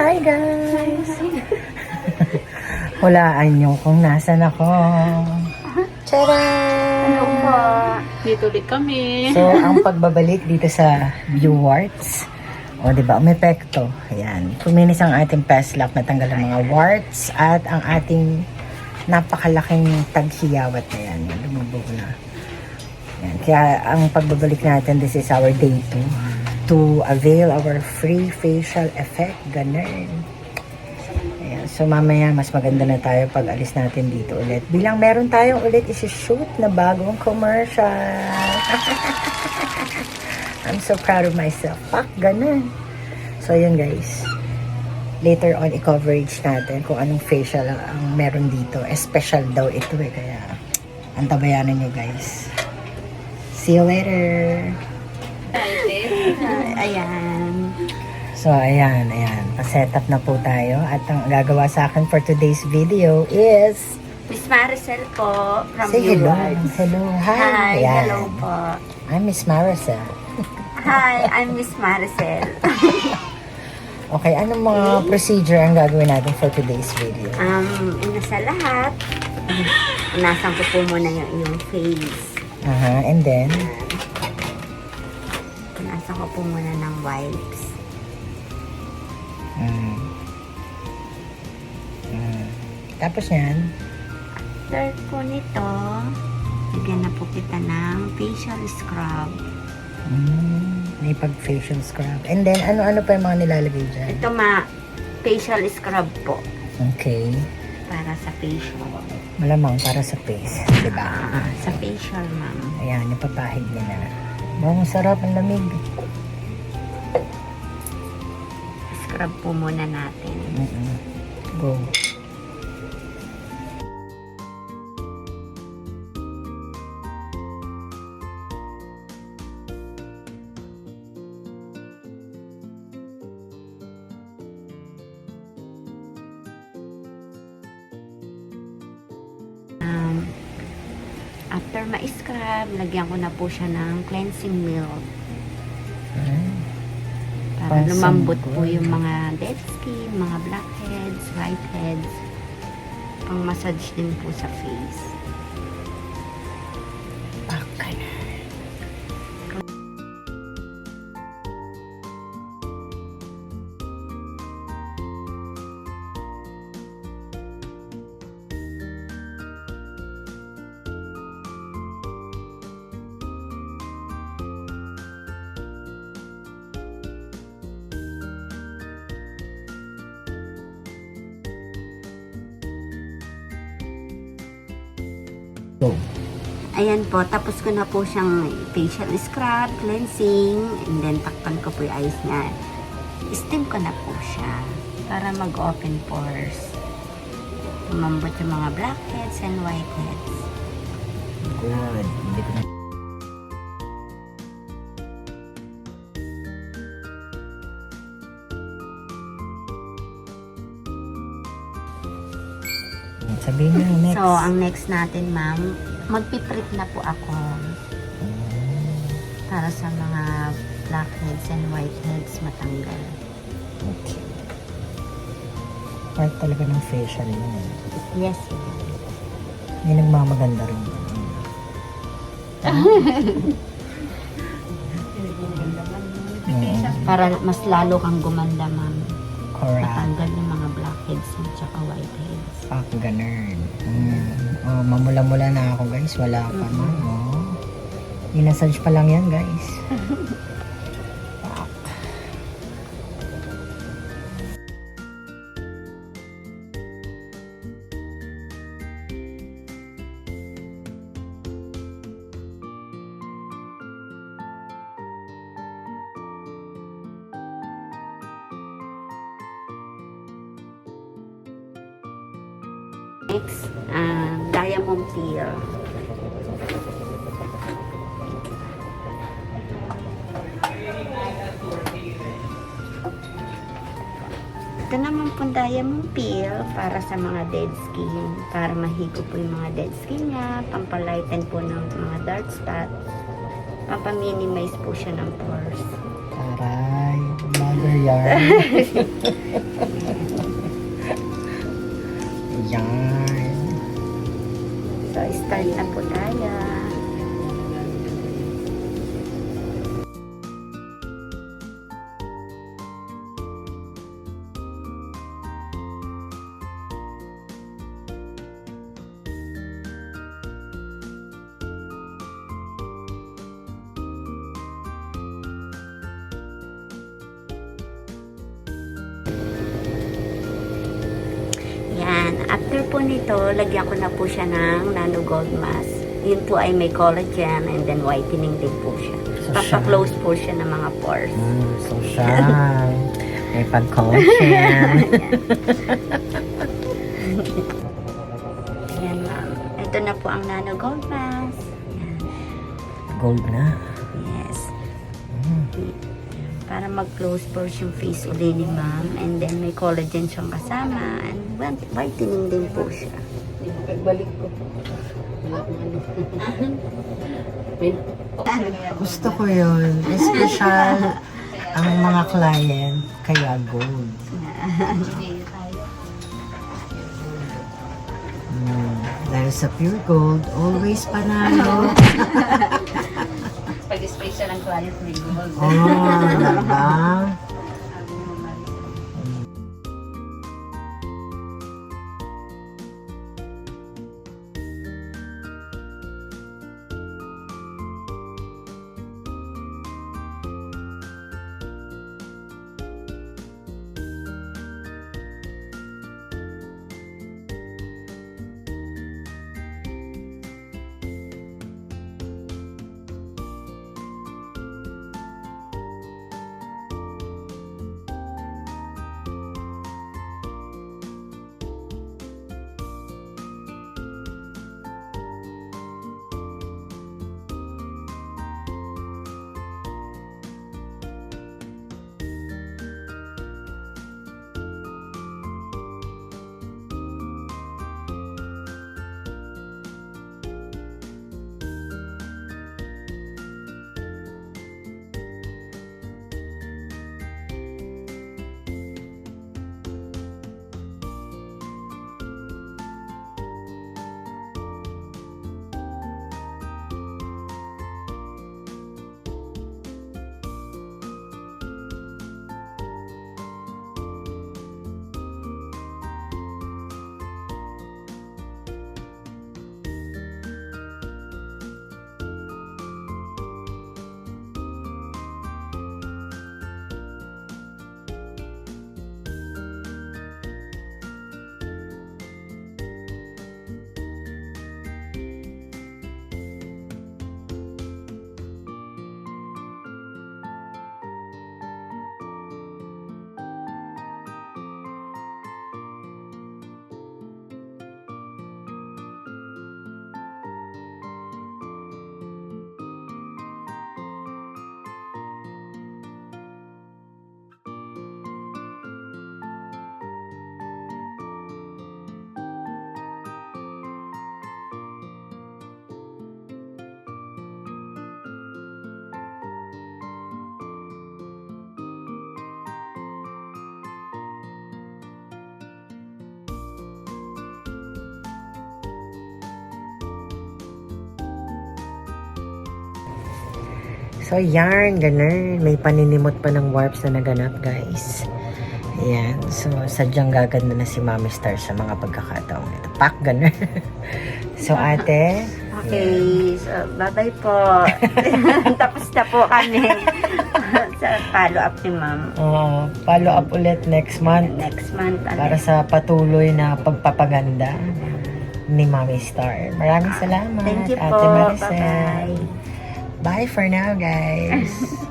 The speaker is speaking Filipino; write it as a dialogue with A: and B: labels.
A: Hi guys! Hulaan niyo kung nasan ako. Tada!
B: Hello po. Dito ulit kami.
A: So, ang pagbabalik dito sa Viewwarts, o di ba, umepekto. Ayan. Kuminis ang ating past lock, natanggal ang mga warts, at ang ating napakalaking taghiyawat na yan. Lumubog na. Yan. Kaya ang pagbabalik natin, this is our day 2 to avail our free facial effect. Ganun. Ayan. So mamaya mas maganda na tayo pag alis natin dito ulit. Bilang meron tayong ulit isi-shoot na bagong commercial. I'm so proud of myself. Pak, ganun. So yun guys. Later on, i-coverage natin kung anong facial ang, meron dito. Special daw ito eh. Kaya, antabayanan nyo guys. See you later.
B: Ayan.
A: So, ayan, ayan. Pa-set up na po tayo. At ang gagawa sa akin for today's video is...
B: Miss Maricel po from
A: Say hello.
B: Viewers.
A: Hello. Hi.
B: Hi,
A: Ayan.
B: hello po.
A: I'm Miss Maricel.
B: Hi, I'm Miss Maricel.
A: Okay, anong mga procedure ang gagawin natin for today's video?
B: Um, una sa lahat, unasan ko po muna yung iyong face.
A: Aha, and then...
B: Unasan ko po muna ng wipes.
A: Mm. Mm. Tapos yan,
B: After po nito, bigyan na po kita ng facial scrub.
A: mm, may pag-facial scrub. And then, ano-ano pa yung mga nilalagay dyan?
B: Ito ma, facial scrub po
A: Okay.
B: para sa facial.
A: Malamang para sa face. Diba?
B: Ah, sa facial, ma'am.
A: Ayan, napapahid niya na. Mukhang sarap ang lamig.
B: Scrub po muna natin.
A: Mm-mm. Go.
B: Um, after ma-scrub, lagyan ko na po siya ng cleansing milk
A: Mm.
B: Para lumambot po yung mga dead skin, mga blackheads, whiteheads. Pang massage din po sa face.
A: Go.
B: Ayan po, tapos ko na po siyang facial scrub, cleansing, and then takpan ko po yung eyes niya. Steam ko na po siya para mag-open pores. Tumambot yung mga blackheads and whiteheads.
A: Good. Hindi ko na...
B: So, ang next natin, ma'am, magpiprit na po ako para sa mga blackheads and whiteheads matanggal.
A: Okay. Part talaga ng facial yun. eh.
B: Yes, ma'am.
A: May nagmamaganda rin.
B: Para mas lalo kang gumanda, ma'am.
A: correct.
B: Matanggal yung mga blackheads at
A: Fuck, ganun. Mm. Oh, mamula-mula na ako guys. Wala pa na. Oh. Inasage pa lang yan guys.
B: Next, uh, diamond peel. Ito naman po diamond peel para sa mga dead skin. Para mahigo po yung mga dead skin niya. Pampalighten po ng mga dark spots. Pampaminimize po siya ng pores.
A: Taray. Mother yarn. Yan.
B: So, start na. After po nito, lagyan ko na po siya ng nano gold mask. Yun po ay may collagen and then whitening din po siya.
A: So,
B: Papa-close po siya ng mga pores.
A: Mm, so shy. May pag-collagen.
B: Yan ma'am. Ito na po ang nano gold mask. Yan.
A: Gold na.
B: Para mag-close pores yung face uli ni ma'am. And then may collagen siyang kasama. And white- whitening din po siya.
C: Pagbalik ko po.
A: Gusto ko yun. Special ang mga client. Kaya gold. Mm. Dahil sa pure gold, always panalo.
C: pag special ang client may gold.
A: Oh, diba? So, yarn, ganun. May paninimot pa ng warps na naganap, guys. Ayan. So, sadyang gaganda na si Mami Star sa mga pagkakataong ito. Pak, ganun. so, ate,
B: Okay, so bye-bye po. Tapos na po kami sa follow-up ni ma'am.
A: uh, follow up ulit next month
B: Next month.
A: para sa patuloy na pagpapaganda ni Mami Star. Maraming salamat,
B: Thank you
A: Ate
B: po.
A: Maricel.
B: Bye-bye.
A: Bye for now, guys.